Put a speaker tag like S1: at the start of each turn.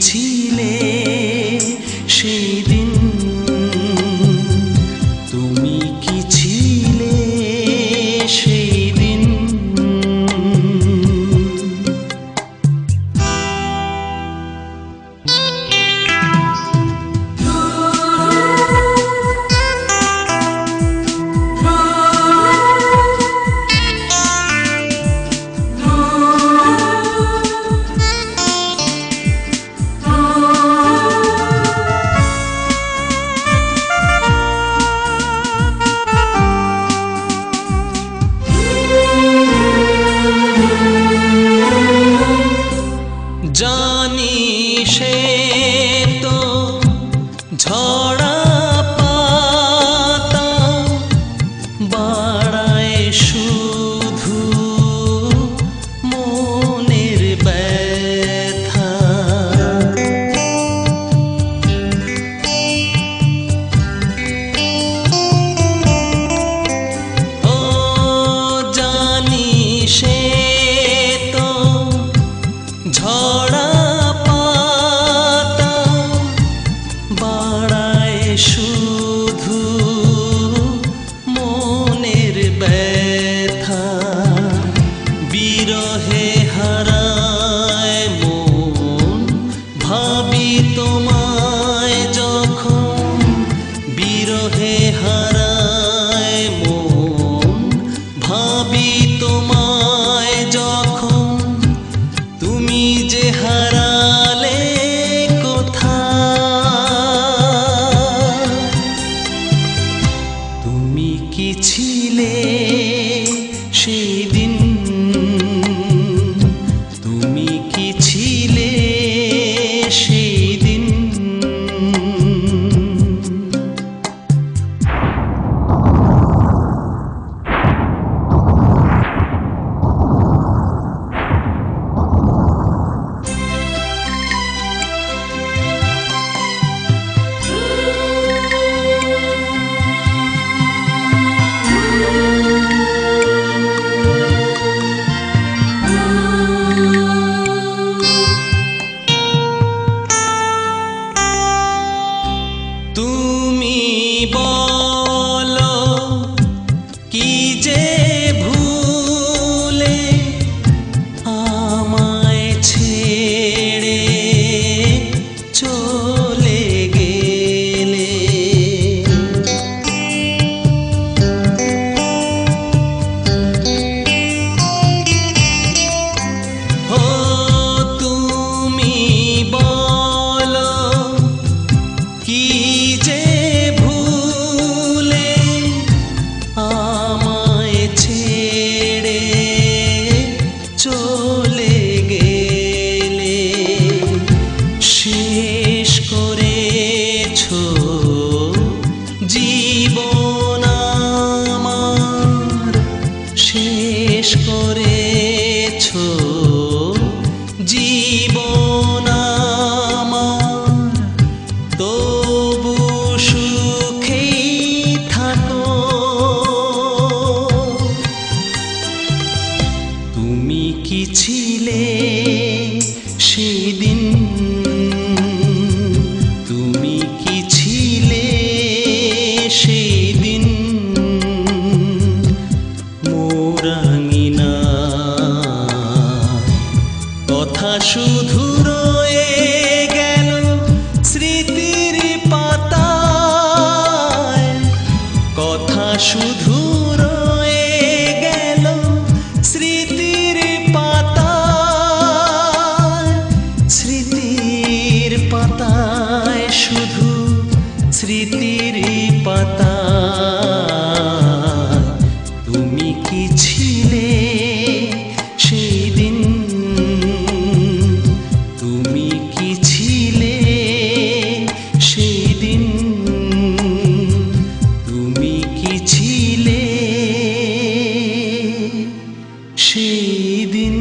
S1: 凄美谁 ভাবি তোমায় যখন বিরহে হারায় মন, ভাবি তোমায় যখন তুমি যে হারালে কথা তুমি কি ছিলে শুধু রয়ে গেল স্মৃতির পাতা কথা শুধু সেই দিন